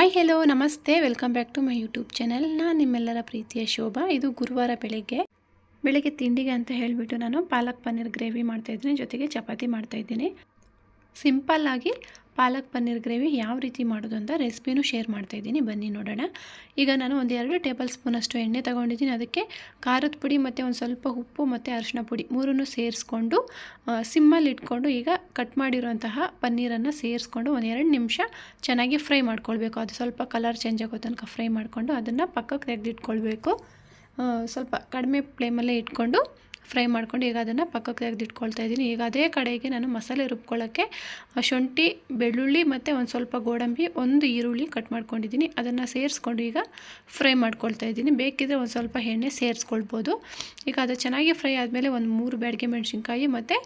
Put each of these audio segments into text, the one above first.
Hi hello ನಮಸ್ತೆ. Welcome back to my YouTube channel ನಾನು ನಿಮ್ಮೆಲ್ಲರ ಪ್ರೀತಿಯ ಶೋಭಾ. ಇದು ಗುರುವಾರ ಬೆಳಗ್ಗೆ. ಬೆಳಗ್ಗೆ ತಿಂಡಿಗೆ ಅಂತ ಹೇಳಿಬಿಟ್ಟು ನಾನು ಪಾಲಕ್ ಪನ್ನೀರ್ ಗ್ರೇವಿ ಮಾಡ್ತಾಯಿದ್ದೀನಿ ಜೊತೆಗೆ ಚಪಾತಿ ಮಾಡ್ತಾಯಿದ್ದೀನಿ ಸಿಂಪಲ್ಲಾಗಿ ಪಾಲಕ್ ಪನ್ನೀರ್ ಗ್ರೇವಿ ಯಾವ ರೀತಿ ಮಾಡೋದು ಅಂತ ರೆಸಿಪಿನೂ ಶೇರ್ ಮಾಡ್ತಾಯಿದ್ದೀನಿ ಬನ್ನಿ ನೋಡೋಣ. ಈಗ ನಾನು ಒಂದು ಎರಡು ಟೇಬಲ್ ಸ್ಪೂನಷ್ಟು ಎಣ್ಣೆ ತೊಗೊಂಡಿದ್ದೀನಿ. ಅದಕ್ಕೆ ಖಾರದ ಪುಡಿ ಮತ್ತು ಒಂದು ಸ್ವಲ್ಪ ಉಪ್ಪು ಮತ್ತು ಅರಿಶಿನ ಪುಡಿ ಮೂರನ್ನು ಸೇರಿಸ್ಕೊಂಡು ಸಿಮ್ಮಲ್ಲಿ ಇಟ್ಕೊಂಡು ಈಗ ಕಟ್ ಮಾಡಿರುವಂತಹ ಪನ್ನೀರನ್ನು ಸೇರಿಸ್ಕೊಂಡು ಒಂದೆರಡು ನಿಮಿಷ ಚೆನ್ನಾಗಿ ಫ್ರೈ ಮಾಡ್ಕೊಳ್ಬೇಕು. ಅದು ಸ್ವಲ್ಪ ಕಲರ್ ಚೇಂಜ್ ಆಗೋ ತನಕ ಫ್ರೈ ಮಾಡಿಕೊಂಡು ಅದನ್ನು ಪಕ್ಕಕ್ಕೆ ತೆಗೆದಿಟ್ಕೊಳ್ಬೇಕು. ಸ್ವಲ್ಪ ಕಡಿಮೆ ಫ್ಲೇಮಲ್ಲೇ ಇಟ್ಕೊಂಡು ಫ್ರೈ ಮಾಡ್ಕೊಂಡು ಈಗ ಅದನ್ನು ಪಕ್ಕಕ್ಕೆ ತೆಗೆದಿಟ್ಕೊಳ್ತಾ ಇದ್ದೀನಿ. ಈಗ ಅದೇ ಕಡೆಗೆ ನಾನು ಮಸಾಲೆ ರುಬ್ಕೊಳ್ಳೋಕ್ಕೆ ಶುಂಠಿ, ಬೆಳ್ಳುಳ್ಳಿ ಮತ್ತು ಒಂದು ಸ್ವಲ್ಪ ಗೋಡಂಬಿ, ಒಂದು ಈರುಳ್ಳಿ ಕಟ್ ಮಾಡ್ಕೊಂಡಿದ್ದೀನಿ. ಅದನ್ನು ಸೇರಿಸ್ಕೊಂಡು ಈಗ ಫ್ರೈ ಮಾಡ್ಕೊಳ್ತಾ ಇದ್ದೀನಿ. ಬೇಕಿದ್ರೆ ಒಂದು ಸ್ವಲ್ಪ ಎಣ್ಣೆ ಸೇರಿಸ್ಕೊಳ್ಬೋದು. ಈಗ ಅದು ಚೆನ್ನಾಗಿ ಫ್ರೈ ಆದಮೇಲೆ ಒಂದು ಮೂರು ಬ್ಯಾಡಿಗೆ ಮೆಣಸಿನ್ಕಾಯಿ ಮತ್ತು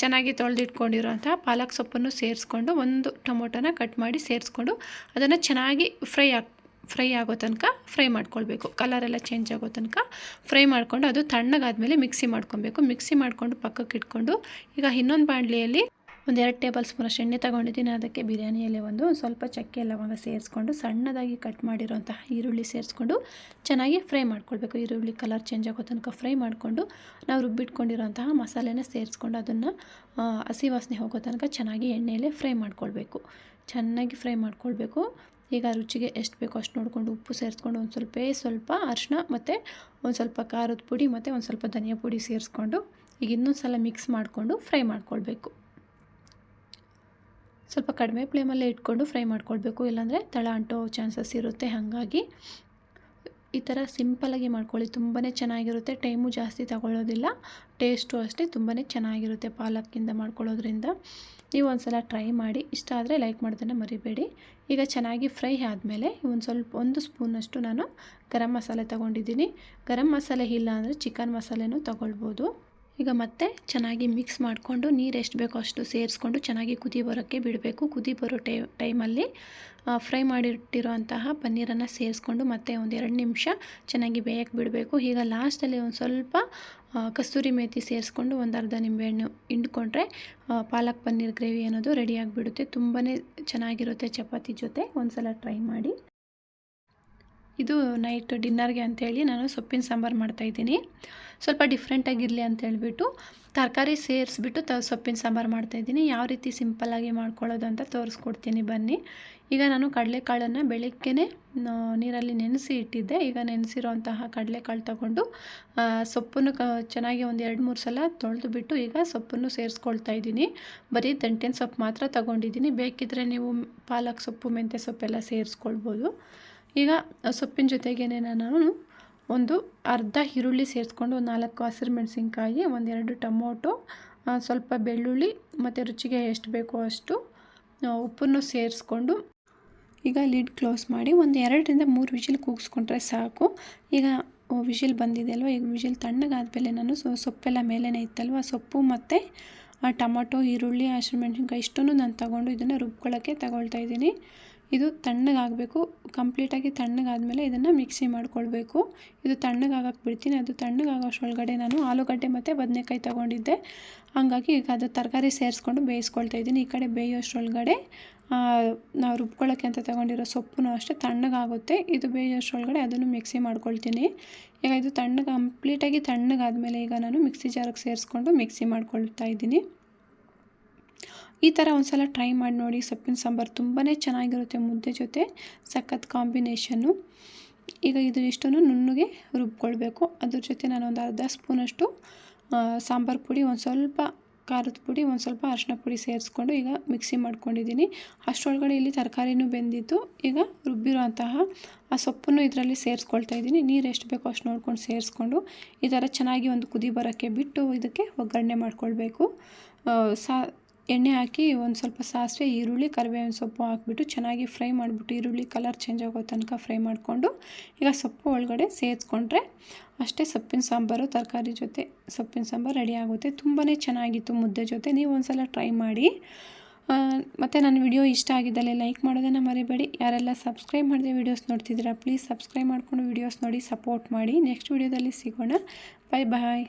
ಚೆನ್ನಾಗಿ ತೊಳೆದಿಟ್ಕೊಂಡಿರೋಂಥ ಪಾಲಕ್ ಸೊಪ್ಪನ್ನು ಸೇರಿಸ್ಕೊಂಡು ಒಂದು ಟೊಮೊಟೊನ ಕಟ್ ಮಾಡಿ ಸೇರಿಸ್ಕೊಂಡು ಅದನ್ನು ಚೆನ್ನಾಗಿ ಫ್ರೈ ಆಗಿ ಫ್ರೈ ಆಗೋ ತನಕ ಫ್ರೈ ಮಾಡ್ಕೊಳ್ಬೇಕು. ಕಲರೆಲ್ಲ ಚೇಂಜ್ ಆಗೋ ತನಕ ಫ್ರೈ ಮಾಡಿಕೊಂಡು ಅದು ತಣ್ಣಗಾದ್ಮೇಲೆ ಮಿಕ್ಸಿ ಮಾಡ್ಕೊಬೇಕು ಮಿಕ್ಸಿ ಮಾಡಿಕೊಂಡು ಪಕ್ಕಕ್ಕೆ ಇಟ್ಕೊಂಡು ಈಗ ಇನ್ನೊಂದು ಬಾಣಲಿಯಲ್ಲಿ ಒಂದು ಎರಡು ಟೇಬಲ್ ಸ್ಪೂನಷ್ಟು ಎಣ್ಣೆ ತೊಗೊಂಡಿದ್ದೀನಿ. ಅದಕ್ಕೆ ಬಿರಿಯಾನಿಯಲ್ಲಿ ಒಂದು ಸ್ವಲ್ಪ ಚಕ್ಕೆ ಲವಂಗ ಸೇರಿಸ್ಕೊಂಡು ಸಣ್ಣದಾಗಿ ಕಟ್ ಮಾಡಿರೋಂತಹ ಈರುಳ್ಳಿ ಸೇರಿಸ್ಕೊಂಡು ಚೆನ್ನಾಗಿ ಫ್ರೈ ಮಾಡ್ಕೊಳ್ಬೇಕು. ಈರುಳ್ಳಿ ಕಲರ್ ಚೇಂಜ್ ಆಗೋ ತನಕ ಫ್ರೈ ಮಾಡಿಕೊಂಡು ನಾವು ರುಬ್ಬಿಟ್ಕೊಂಡಿರೋಂತಹ ಮಸಾಲೆನ ಸೇರಿಸ್ಕೊಂಡು ಅದನ್ನು ಹಸಿ ವಾಸನೆ ಹೋಗೋ ತನಕ ಚೆನ್ನಾಗಿ ಎಣ್ಣೆಯಲ್ಲೇ ಫ್ರೈ ಮಾಡ್ಕೊಳ್ಬೇಕು. ಚೆನ್ನಾಗಿ ಫ್ರೈ ಮಾಡ್ಕೊಳ್ಬೇಕು. ಈಗ ರುಚಿಗೆ ಎಷ್ಟು ಬೇಕೋ ಅಷ್ಟು ನೋಡಿಕೊಂಡು ಉಪ್ಪು ಸೇರಿಸ್ಕೊಂಡು ಒಂದು ಸ್ವಲ್ಪ ಸ್ವಲ್ಪ ಅರಿಶಿನ ಮತ್ತು ಒಂದು ಸ್ವಲ್ಪ ಖಾರದ ಪುಡಿ ಮತ್ತು ಒಂದು ಸ್ವಲ್ಪ ಧನಿಯಾ ಪುಡಿ ಸೇರಿಸ್ಕೊಂಡು ಈಗ ಇನ್ನೊಂದು ಸಲ ಮಿಕ್ಸ್ ಮಾಡಿಕೊಂಡು ಫ್ರೈ ಮಾಡ್ಕೊಳ್ಬೇಕು. ಸ್ವಲ್ಪ ಕಡಿಮೆ ಫ್ಲೇಮಲ್ಲೇ ಇಟ್ಕೊಂಡು ಫ್ರೈ ಮಾಡ್ಕೊಳ್ಬೇಕು. ಇಲ್ಲಾಂದರೆ ತಳ ಅಂಟೋ ಚಾನ್ಸಸ್ ಇರುತ್ತೆ. ಹಾಗಾಗಿ ಈ ಥರ ಸಿಂಪಲಾಗಿ ಮಾಡ್ಕೊಳ್ಳಿ. ತುಂಬಾ ಚೆನ್ನಾಗಿರುತ್ತೆ. ಟೈಮು ಜಾಸ್ತಿ ತಗೊಳ್ಳೋದಿಲ್ಲ. ಟೇಸ್ಟು ಅಷ್ಟೇ ತುಂಬಾ ಚೆನ್ನಾಗಿರುತ್ತೆ ಪಾಲಕ್ಕಿಂದ ಮಾಡ್ಕೊಳ್ಳೋದ್ರಿಂದ. ನೀವು ಒಂದು ಸಲ ಟ್ರೈ ಮಾಡಿ. ಇಷ್ಟ ಆದರೆ ಲೈಕ್ ಮಾಡೋದನ್ನು ಮರಿಬೇಡಿ. ಈಗ ಚೆನ್ನಾಗಿ ಫ್ರೈ ಆದಮೇಲೆ ಒಂದು ಸ್ವಲ್ಪ, ಒಂದು ಸ್ಪೂನಷ್ಟು ನಾನು ಗರಂ ಮಸಾಲೆ ತೊಗೊಂಡಿದ್ದೀನಿ. ಗರಂ ಮಸಾಲೆ ಇಲ್ಲ ಅಂದರೆ ಚಿಕನ್ ಮಸಾಲೆನೂ ತೊಗೊಳ್ಬೋದು. ಈಗ ಮತ್ತೆ ಚೆನ್ನಾಗಿ ಮಿಕ್ಸ್ ಮಾಡಿಕೊಂಡು ನೀರು ಎಷ್ಟು ಬೇಕೋ ಅಷ್ಟು ಸೇರಿಸ್ಕೊಂಡು ಚೆನ್ನಾಗಿ ಕುದಿ ಬರೋಕ್ಕೆ ಬಿಡಬೇಕು. ಕುದಿ ಬರೋ ಟೈ, ಟೈಮಲ್ಲಿ ಫ್ರೈ ಮಾಡಿಟ್ಟಿರೋಂತಹ ಪನ್ನೀರನ್ನು ಸೇರಿಸ್ಕೊಂಡು ಮತ್ತೆ ಒಂದು ಎರಡು ನಿಮಿಷ ಚೆನ್ನಾಗಿ ಬೇಯಕ್ಕೆ ಬಿಡಬೇಕು. ಈಗ ಲಾಸ್ಟಲ್ಲಿ ಒಂದು ಸ್ವಲ್ಪ ಕಸ್ತೂರಿ ಮೇಥಿ ಸೇರಿಸ್ಕೊಂಡು ಒಂದು ಅರ್ಧ ನಿಂಬೆಹಣ್ಣು ಹಿಂಡ್ಕೊಂಡ್ರೆ ಪಾಲಕ್ ಪನ್ನೀರ್ ಗ್ರೇವಿ ಅನ್ನೋದು ರೆಡಿಯಾಗಿಬಿಡುತ್ತೆ ತುಂಬಾ ಚೆನ್ನಾಗಿರುತ್ತೆ ಚಪಾತಿ ಜೊತೆ. ಒಂದು ಸಲ ಟ್ರೈ ಮಾಡಿ. ಇದು ನೈಟ್ ಡಿನ್ನರ್ಗೆ ಅಂಥೇಳಿ ನಾನು ಸೊಪ್ಪಿನ ಸಾಂಬಾರು ಮಾಡ್ತಾಯಿದ್ದೀನಿ ಸ್ವಲ್ಪ ಡಿಫ್ರೆಂಟಾಗಿರಲಿ ಅಂತ ಹೇಳ್ಬಿಟ್ಟು ತರಕಾರಿ ಸೇರಿಸ್ಬಿಟ್ಟು ತ ಸೊಪ್ಪಿನ ಸಾಂಬಾರು ಮಾಡ್ತಾಯಿದ್ದೀನಿ ಯಾವ ರೀತಿ ಸಿಂಪಲ್ಲಾಗಿ ಮಾಡ್ಕೊಳ್ಳೋದು ಅಂತ ತೋರಿಸ್ಕೊಡ್ತೀನಿ ಬನ್ನಿ. ಈಗ ನಾನು ಕಡಲೆಕಾಳನ್ನು ಬೆಳಗ್ಗೆ ನೀರಲ್ಲಿ ನೆನೆಸಿ ಇಟ್ಟಿದ್ದೆ. ಈಗ ನೆನೆಸಿರೋಂತಹ ಕಡಲೆಕಾಳು ತಗೊಂಡು ಸೊಪ್ಪನ್ನು ಕ, ಚೆನ್ನಾಗಿ ಒಂದು ಎರಡು ಮೂರು ಸಲ ತೊಳೆದು ಬಿಟ್ಟು ಈಗ ಸೊಪ್ಪನ್ನು ಸೇರಿಸ್ಕೊಳ್ತಾ ಇದ್ದೀನಿ. ಬರೀ ದಂಟಿನ ಸೊಪ್ಪು ಮಾತ್ರ ತಗೊಂಡಿದ್ದೀನಿ. ಬೇಕಿದ್ದರೆ ನೀವು ಪಾಲಕ್ ಸೊಪ್ಪು, ಮೆಂತ್ಯ ಸೊಪ್ಪೆಲ್ಲ ಸೇರಿಸ್ಕೊಳ್ಬೋದು. ಈಗ ಸೊಪ್ಪಿನ ಜೊತೆಗೇನೆ ನಾನು ಒಂದು ಅರ್ಧ ಈರುಳ್ಳಿ ಸೇರಿಸ್ಕೊಂಡು ಒಂದು ನಾಲ್ಕು ಹಸಿರು ಮೆಣಸಿನ್ಕಾಯಿ ಒಂದೆರಡು ಟೊಮೊಟೊ ಸ್ವಲ್ಪ ಬೆಳ್ಳುಳ್ಳಿ ಮತ್ತು ರುಚಿಗೆ ಎಷ್ಟು ಬೇಕೋ ಅಷ್ಟು ಉಪ್ಪನ್ನು ಸೇರಿಸ್ಕೊಂಡು ಈಗ ಲಿಡ್ ಕ್ಲೋಸ್ ಮಾಡಿ ಒಂದು ಎರಡರಿಂದ ಮೂರು ವಿಷಿಲ್ ಕೂಗಿಸ್ಕೊಂಡ್ರೆ ಸಾಕು. ಈಗ ವಿಷಿಲ್ ಬಂದಿದೆ ಅಲ್ವ? ಈಗ ವಿಷಿಲ್ ತಣ್ಣಗಾದಮೇಲೆ ನಾನು ಸೊಪ್ಪೆಲ್ಲ ಮೇಲೇ ಇತ್ತಲ್ವ? ಸೊಪ್ಪು ಮತ್ತು ಟೊಮೊಟೊ, ಈರುಳ್ಳಿ, ಹಸಿರು ಮೆಣಸಿನ್ಕಾಯಿ ಇಷ್ಟನ್ನು ನಾನು ತಗೊಂಡು ಇದನ್ನು ರುಬ್ಕೊಳ್ಳೋಕ್ಕೆ ತಗೊಳ್ತಾ ಇದ್ದೀನಿ. ಇದು ತಣ್ಣಗಾಗಬೇಕು. ಕಂಪ್ಲೀಟಾಗಿ ತಣ್ಣಗಾದಮೇಲೆ ಇದನ್ನು ಮಿಕ್ಸಿ ಮಾಡಿಕೊಳ್ಬೇಕು. ಇದು ತಣ್ಣಗಾಗಕ್ಕೆ ಬಿಡ್ತೀನಿ. ಅದು ತಣ್ಣಗಾಗೋಷ್ಟೊಳಗಡೆ ನಾನು ಆಲೂಗಡ್ಡೆ ಮತ್ತು ಬದನೆಕಾಯಿ ತೊಗೊಂಡಿದ್ದೆ. ಹಾಗಾಗಿ ಈಗ ಅದು ತರಕಾರಿ ಸೇರಿಸ್ಕೊಂಡು ಬೇಯಿಸ್ಕೊಳ್ತಾ ಇದ್ದೀನಿ. ಈ ಕಡೆ ಬೇಯೋಷ್ಟರೊಳಗಡೆ ನಾವು ರುಬ್ಕೊಳ್ಳೋಕ್ಕೆ ಅಂತ ತೊಗೊಂಡಿರೋ ಸೊಪ್ಪು ಅಷ್ಟೇ ತಣ್ಣಗಾಗುತ್ತೆ. ಇದು ಬೇಯೋಷ್ಟರೊಳಗಡೆ ಅದನ್ನು ಮಿಕ್ಸಿ ಮಾಡ್ಕೊಳ್ತೀನಿ. ಈಗ ಇದು ತಣ್ಣಗೆ, ಕಂಪ್ಲೀಟಾಗಿ ತಣ್ಣಗಾದಮೇಲೆ ಈಗ ನಾನು ಮಿಕ್ಸಿ ಜಾರಿಗೆ ಸೇರಿಸ್ಕೊಂಡು ಮಿಕ್ಸಿ ಮಾಡ್ಕೊಳ್ತಾ ಇದ್ದೀನಿ. ಈ ಥರ ಒಂದು ಸಲ ಟ್ರೈ ಮಾಡಿ ನೋಡಿ, ಸೊಪ್ಪಿನ ಸಾಂಬಾರು ತುಂಬಾ ಚೆನ್ನಾಗಿರುತ್ತೆ ಮುದ್ದೆ ಜೊತೆ, ಸಖತ್ ಕಾಂಬಿನೇಷನ್ನು. ಈಗ ಇದು ಇಷ್ಟನ್ನು ನುಣ್ಣಗೆ ರುಬ್ಕೊಳ್ಬೇಕು. ಅದ್ರ ಜೊತೆ ನಾನು ಒಂದು ಅರ್ಧ ಸ್ಪೂನಷ್ಟು ಸಾಂಬಾರು ಪುಡಿ, ಒಂದು ಸ್ವಲ್ಪ ಖಾರದ ಪುಡಿ, ಒಂದು ಸ್ವಲ್ಪ ಅರಿಶಿನ ಪುಡಿ ಸೇರಿಸ್ಕೊಂಡು ಈಗ ಮಿಕ್ಸಿ ಮಾಡ್ಕೊಂಡಿದ್ದೀನಿ. ಅಷ್ಟರೊಳಗಡೆ ಇಲ್ಲಿ ತರಕಾರಿನೂ ಬೆಂದಿತ್ತು. ಈಗ ರುಬ್ಬಿರೋಂತಹ ಆ ಸೊಪ್ಪನ್ನು ಇದರಲ್ಲಿ ಸೇರಿಸ್ಕೊಳ್ತಾ ಇದ್ದೀನಿ. ನೀರು ಎಷ್ಟು ಬೇಕೋ ಅಷ್ಟು ನೋಡ್ಕೊಂಡು ಸೇರಿಸ್ಕೊಂಡು ಈ ಥರ ಚೆನ್ನಾಗಿ ಒಂದು ಕುದಿ ಬರೋಕ್ಕೆ ಬಿಟ್ಟು ಇದಕ್ಕೆ ಒಗ್ಗರಣೆ ಮಾಡ್ಕೊಳ್ಬೇಕು. ಸಾ ಎಣ್ಣೆ ಹಾಕಿ ಒಂದು ಸ್ವಲ್ಪ ಸಾಸಿವೆ, ಈರುಳ್ಳಿ, ಕರಿಬೇವಿನ ಸೊಪ್ಪು ಹಾಕ್ಬಿಟ್ಟು ಚೆನ್ನಾಗಿ ಫ್ರೈ ಮಾಡಿಬಿಟ್ಟು ಈರುಳ್ಳಿ ಕಲರ್ ಚೇಂಜ್ ಆಗೋ ತನಕ ಫ್ರೈ ಮಾಡಿಕೊಂಡು ಈಗ ಸೊಪ್ಪು ಒಳಗಡೆ ಸೇರಿಸ್ಕೊಂಡ್ರೆ ಅಷ್ಟೇ ಸೊಪ್ಪಿನ ಸಾಂಬಾರು, ತರಕಾರಿ ಜೊತೆ ಸೊಪ್ಪಿನ ಸಾಂಬಾರು ರೆಡಿ ಆಗುತ್ತೆ. ತುಂಬಾ ಚೆನ್ನಾಗಿತ್ತು ಮುದ್ದೆ ಜೊತೆ. ನೀವು ಒಂದು ಸಲ ಟ್ರೈ ಮಾಡಿ ಮತ್ತು ನನ್ನ ವಿಡಿಯೋ ಇಷ್ಟ ಆಗಿದ್ದಲ್ಲಿ ಲೈಕ್ ಮಾಡೋದನ್ನು ಮರಿಬೇಡಿ. ಯಾರೆಲ್ಲ ಸಬ್ಸ್ಕ್ರೈಬ್ ಮಾಡಿದೆ ವೀಡಿಯೋಸ್ ನೋಡ್ತಿದ್ದೀರಾ ಪ್ಲೀಸ್ ಸಬ್ಸ್ಕ್ರೈಬ್ ಮಾಡಿಕೊಂಡು ವೀಡಿಯೋಸ್ ನೋಡಿ ಸಪೋರ್ಟ್ ಮಾಡಿ. ನೆಕ್ಸ್ಟ್ ವೀಡಿಯೋದಲ್ಲಿ ಸಿಗೋಣ. ಬಾಯ್ ಬಾಯ್